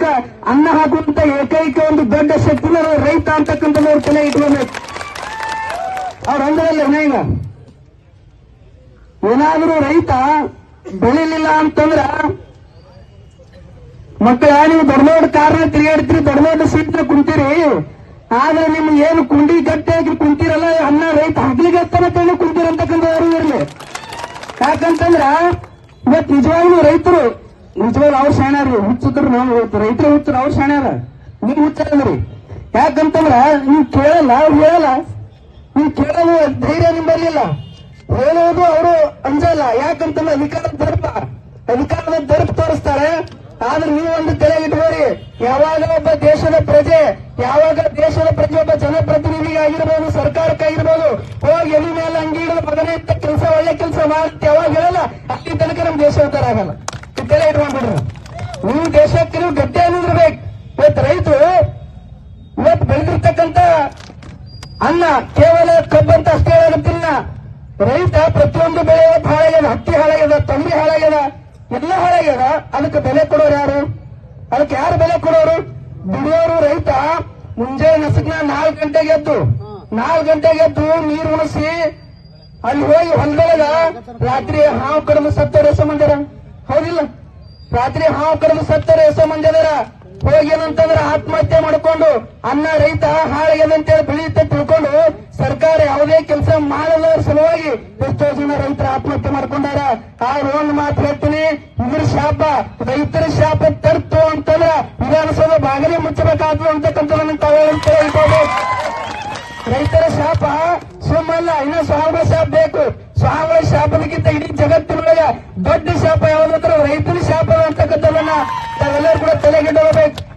ದೇಶಕ್ಕ ಅನ್ನ ಹಾಕುವಂತ ಏಕೈಕ ಒಂದು ದೊಡ್ಡ ಶಕ್ತಿನ ರೈತ ಅಂತಕ್ಕಂಥದ್ದು ತಲೆ ಇಟ್ಕೊಬೇಕು ಅವ್ರ ಅಂದ್ರಲ್ಲ ಈಗ ಏನಾದ್ರೂ ರೈತ ಬೆಳಿಲಿಲ್ಲ ಅಂತಂದ್ರ ಮಕ್ಕಳ ನೀವು ದೊಡ್ಡ ದೊಡ್ಡ ಕಾರ್ನ ತಿರುಗಾಡ್ತೀರಿ, ದೊಡ್ಡ ದೊಡ್ಡ ಸೀಟ್ನ ಕುಂತೀರಿ, ಆದ್ರೆ ನಿಮ್ಗೆ ಏನು ಕುಂಡಿ ಗಟ್ಟಿಯಾಗಿ ಕುಂತೀರಲ್ಲ, ಅನ್ನ ರೈತ ಹಗ್ಲಿಗೆ ತನಕ ಕುಂತೀರಂತಕ್ಕಂಥ ಯಾರು ಇರಲಿ. ಯಾಕಂತಂದ್ರ ಇವತ್ತು ನಿಜವಾಗ್ಲೂ ರೈತರು ನಿಜವಾಗ್ಲೂ ಅವ್ರು ಶಾಣ್ಯಾರ್ರಿ ಹುಚ್ಚಿದ್ರು ನಾವು ರೈತರ ಹುಚ್ಚರು ಅವ್ರು ಶಾಣ್ಯಾರ. ನೀವು ಹುಚ್ಚರಲ್ರಿ ಯಾಕಂತಂದ್ರ ನೀವು ಕೇಳಲ್ಲ, ಅವ್ರು ಹೇಳಲ್ಲ. ನೀವು ಕೇಳಲು ಧೈರ್ಯ ನಿಮ್ಮಲ್ಲಿಲ್ಲ ಹೇಳೋದು ಅವರು ಅಂಜಲ್ಲ. ಯಾಕಂತಂದ್ರೆ ಅಧಿಕಾರದ ದರ್ಪ. ಅಧಿಕಾರದ ದರ್ಪ ತೋರಿಸ್ತಾರೆ. ಆದ್ರೆ ನೀವು ಒಂದು ತಲೆ ಇಟ್ಕೋರಿ. ಯಾವಾಗ ಒಬ್ಬ ದೇಶದ ಪ್ರಜೆ, ಯಾವಾಗ ದೇಶದ ಪ್ರಜೆ ಒಬ್ಬ ಜನಪ್ರತಿನಿಧಿಗಾಗಿರ್ಬೋದು, ಸರ್ಕಾರಕ್ಕಾಗಿರ್ಬೋದು, ಹೋಗಿ ಎಲ್ಲಿ ಮೇಲೆ ಅಂಗಿ ಹಿಡಿದು ಇದ್ದ ಕೆಲಸ, ಒಳ್ಳೆ ಕೆಲಸ ಮಾಡುತ್ತೆ ಯಾವಾಗ ಹೇಳಲ್ಲ. ಅಲ್ಲಿ ತನಕ ನಮ್ ದೇಶ ಉದ್ಧಾರ ಆಗಲ್ಲ. ತಲೆ ಇಟ್ಕೊಂಡ್ಬಿಡ್ರಿ ನೀವು ದೇಶಕ್ಕೆ ನೀವು ಗಟ್ಟಿ ಅನ್ನಿರ್ಬೇಕು ಇವತ್ತು ರೈತರು, ಇವತ್ತು ಬೆಳೆದಿರ್ತಕ್ಕಂಥ ಅನ್ನ ಕೇವಲ ಕಬ್ಬಂತ ಅಷ್ಟೇ ಹೇಳುತ್ತಿಲ್ಲ ರೈತ ಪ್ರತಿಯೊಂದು ಬೆಳೆ ಹಾಳಾಗ್ಯದ, ಹತ್ತಿ ಹಾಳಾಗ್ಯದ, ತಂಬಿ ಹಾಳಾಗ್ಯದ, ಎಲ್ಲ ಹಾಳಾಗ್ಯದ. ಅದಕ್ಕೆ ಬೆಲೆ ಕೊಡೋರು ಯಾರು? ಅದಕ್ಕೆ ಯಾರು ಬೆಲೆ ಕೊಡೋರು? ದುಡಿಯೋರು ರೈತ. ಮುಂಜಾನೆ ನಸಕ್ನ ನಾಲ್ಕು ಗಂಟೆಗೆ ಎದ್ದು, ನಾಲ್ಕು ಗಂಟೆಗೆ ಎದ್ದು ನೀರು ಉಣಿಸಿ, ಅಲ್ಲಿ ಹೋಗಿ ಹೊಲದೊಳಗ ರಾತ್ರಿ ಹಾವು ಕಡಿಮೆ ಸತ್ತ ರಸ ಮಂದಿರ ರಾತ್ರಿ ಹಾವು ಕಡಿದು ಸತ್ತರೆ ಎಸೋ ಮಂದಿದಾರ ಹೋಗಿ ಏನಂತಂದ್ರೆ ಆತ್ಮಹತ್ಯೆ ಮಾಡ್ಕೊಂಡು, ಅನ್ನ, ರೈತ ಹಾಳಾಗ್ಯದಂತೇಳಿ ಬೆಳೆಯುತ್ತೆ ತಿಳ್ಕೊಂಡು, ಸರ್ಕಾರ ಯಾವುದೇ ಕೆಲಸ ಮಾಡದ ಸಲುವಾಗಿ ಎಷ್ಟೋ ಜನ ರೈತರ ಆತ್ಮಹತ್ಯೆ ಮಾಡ್ಕೊಂಡಾರ. ಆ ಒಂದು ಮಾತು ಹೇಳ್ತೀನಿ, ಇದ್ರ ಶಾಪ, ರೈತರ ಶಾಪ ತರ್ತು ಅಂತಂದ್ರ ವಿಧಾನಸೌಧ ಬಾಗಿಲೇ ಮುಚ್ಚಬೇಕಾದ್ರು ಅಂತಕ್ಕಂಥ ಹೇಳ್ಬೋದು ರೈತರ ಶಾಪ ಸುಮ್ಮಲ್ಲ, ಇನ್ನು ಸ್ವಾಮಿಗಳ ಶಾಪ ಬೇಕು. ಸ್ವಾಮಿಗಳ ಶಾಪದಕ್ಕಿಂತ ಇಡೀ ಜಗತ್ತಿನೊಳಗ ದೊಡ್ಡ ಶಾಪ ಯಾವ್ದಂದ್ರೆ ರೈತರ ಶಾಪ ಅಂತಕ್ಕಂಥದನ್ನ ತಾವೆಲ್ಲರೂ ಕೂಡ ತಲೆಗಿಟ್ಟಬೇಕು